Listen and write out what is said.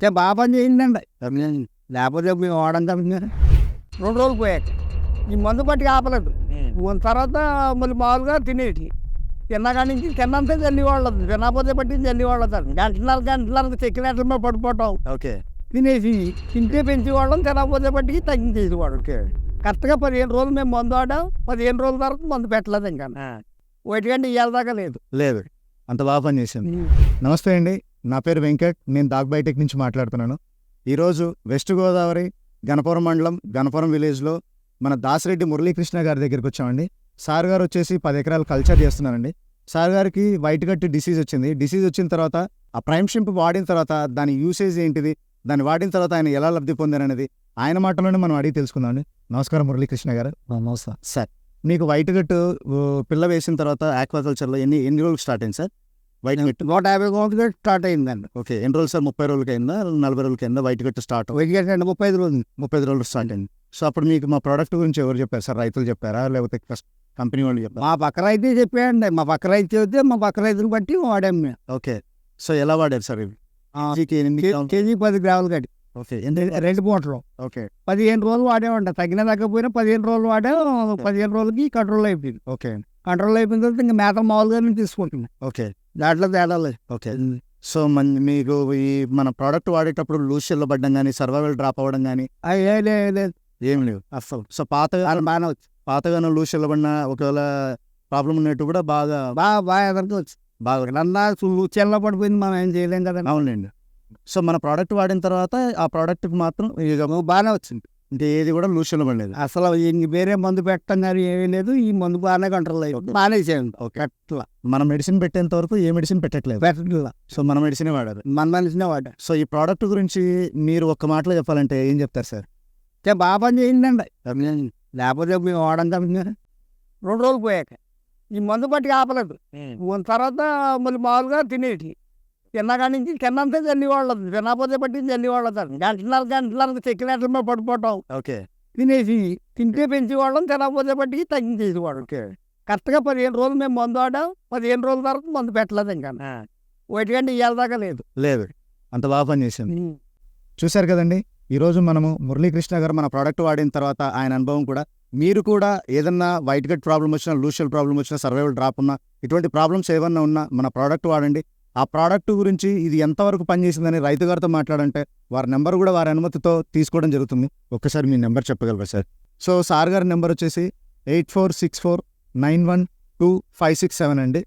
చే బాగా పని చేయిందండి లేకపోతే మేము వాడడం తప్పింది రెండు రోజులు పోయాక ఈ మందు పట్టి ఆపలేదు తర్వాత మళ్ళీ మామూలుగా తినేటి తిన్నకాడి నుంచి తిన్నంతే జల్లి వాళ్ళది తినకపోతే పట్టి జల్లి వాళ్ళది గంటన్నర గంటన్నర చెక్కినట్ల మీద పడిపోవటం ఓకే తినేసి తింటే పెంచేవాళ్ళం తినకపోతే పట్టి తగ్గించేసి వాడికి కరెక్ట్గా పదిహేను రోజులు మేము మందు ఆడాం పదిహేను రోజుల తర్వాత మందు పెట్టలేదు ఇంకా ఒకటి గంట ఇవాళ దాకా లేదు లేదు అంత బాగా పని చేసింది నమస్తే అండి నా పేరు వెంకట్ నేను దాగ్ బైటెక్ నుంచి మాట్లాడుతున్నాను. ఈరోజు వెస్ట్ గోదావరి గణపురం మండలం గణపురం విలేజ్లో మన దాసిరెడ్డి మురళీకృష్ణ గారి దగ్గరికి వచ్చామండి. సార్ గారు వచ్చేసి పది ఎకరాలు కల్చర్ చేస్తున్నారండి. సార్ గారికి వైట్ గట్టి డిసీజ్ వచ్చింది. డిసీజ్ వచ్చిన తర్వాత ఆ ప్రైమ్ షింప్ వాడిన తర్వాత దాని యూసేజ్ ఏంటిది దాన్ని వాడిన తర్వాత ఆయన ఎలా లబ్ధి పొందారనేది ఆయన మాటలోనే మనం అడిగి తెలుసుకుందామండి. నమస్కారం మురళీకృష్ణ గారు. నమస్తే. సార్ మీకు వైట్ గట్టు పిల్ల వేసిన తర్వాత ఆక్వాకల్చర్లో ఎన్ని ఎన్ని రోజులకు స్టార్ట్ అయింది సార్? వైట్ గట్టు నూట యాభై కోట్లు స్టార్ట్ అయిందండి. ఓకే. ఎన్ని రోజులు సార్? ముప్పై రోజులకి అయిందా? నలభై రోజులకి అయిందా? వైట్ గట్టు స్టార్ట్ వెయ్యి అండి. ముప్పై ఐదు రోజులు. ముప్పై ఐదు రోజులు స్టార్ట్ అయింది. సో అప్పుడు మీకు మా ప్రోడక్ట్ గురించి ఎవరు చెప్పారు సార్? రైతులు చెప్పారా? లేకపోతే కంపెనీ వాళ్ళు చెప్పారా? మా పక్క రైతు చెప్పాడండి మా పక్క రైతు చెబితే మా పక్క రైతులు బట్టి వాడాం మేము. ఓకే. సో ఎలా వాడారు సార్ ఇవి? కేజీ పది గ్రాములు కట్టి. ఓకే. రెండు మూటలు ఓకే. పదిహేను రోజులు వాడేవంట తగిన తగ్గపోయినా పదిహేను రోజులు వాడాం పదిహేను రోజులకి కంట్రోల్ అయిపోయింది. ఓకే. కంట్రోల్ అయిపోయిన తర్వాత ఇంకా మేత మామూలుగానే తీసుకుంటున్నాం. ఓకే. దాంట్లో తేడా లేదు. ఓకే. సో మన మీకు ఈ మన ప్రోడక్ట్ వాడేటప్పుడు లూజ్ పడ్డం కానీ సర్వైవల్ డ్రాప్ అవ్వడం కానీ లేదు ఏం లేవు. అస్సలు. సో చాలా బాగానే వచ్చింది పాతగానే లూజ్ పడిన ఒకవేళ ప్రాబ్లం ఉన్నట్టు కూడా బాగా బాగా బాగా ఎదరికి వచ్చింది బాగా నన్నా చెల్ల పడిపోయింది మనం ఏం చేయలేం కదా అవునండి సో మన ప్రోడక్ట్ వాడిన తర్వాత ఆ ప్రోడక్ట్కి మాత్రం ఇక బాగానే వచ్చింది. ఇంకా ఏది కూడా లూషన్ పడలేదు అసలు ఇంక వేరే మందు పెట్టడం కానీ ఏమీ లేదు. ఈ మందు బాగానే కంట్రోల్ అయ్యింది. బాగానే చేయండి ఓకే. పెట్టలా. మన మెడిసిన్ పెట్టేంత వరకు ఏ మెడిసిన్ పెట్టట్లేదు. పెట్టట్లా. సో మన మెడిసినే వాడారు. మన మనిషినే వాడా సో ఈ ప్రోడక్ట్ గురించి మీరు ఒక్క మాటలో చెప్పాలంటే ఏం చెప్తారు సార్? బాగా పని చేయిందండి. లేకపోతే మేము తప్పింది రెండు రోజులు పోయాక. ఈ మందు పట్టి ఆపలేదు. తర్వాత మళ్ళీ మామూలుగా తినేటి. తిన్నకాడి నుంచి తిన్నంతే జల్లి వాళ్ళది తినకపోతే పట్టి వాళ్ళది గంటన్నర గంటన్నర చెక్కినట్ల మీద పడిపోవటం ఓకే. తినేసి తింటే పెంచేవాళ్ళం తినకపోతే పట్టి తగ్గించేసి వాడికి కరెక్ట్గా పదిహేను రోజులు మేము మందు ఆడాం. పదిహేను రోజుల తర్వాత మందు పెట్టలేదు ఇంకా. ఒకటి గంట ఇవాళ దాకా లేదు. లేదు. అంత బాగా పని చేసింది. చూశారు కదండి ఈరోజు మనము మురళీకృష్ణ గారు మన ప్రోడక్ట్ వాడిన తర్వాత ఆయన అనుభవం కూడా మీరు కూడా ఏదన్నా వైట్ గట్ ప్రాబ్లం వచ్చినా లూషియల్ ప్రాబ్లం వచ్చినా సర్వైవల్ డ్రాప్ ఉన్నా ఇటువంటి ప్రాబ్లమ్స్ ఏమన్నా ఉన్నా మన ప్రోడక్ట్ వాడండి. ఆ ప్రోడక్ట్ గురించి ఇది ఎంతవరకు పనిచేసిందని రైతు గారితో మాట్లాడంటే వారి నెంబర్ కూడా వారి అనుమతితో తీసుకోవడం జరుగుతుంది. ఒక్కసారి మీ నెంబర్ చెప్పగలరా సార్? సో సార్ గారి నెంబర్ వచ్చేసి eight four six four nine one two five six seven అండి.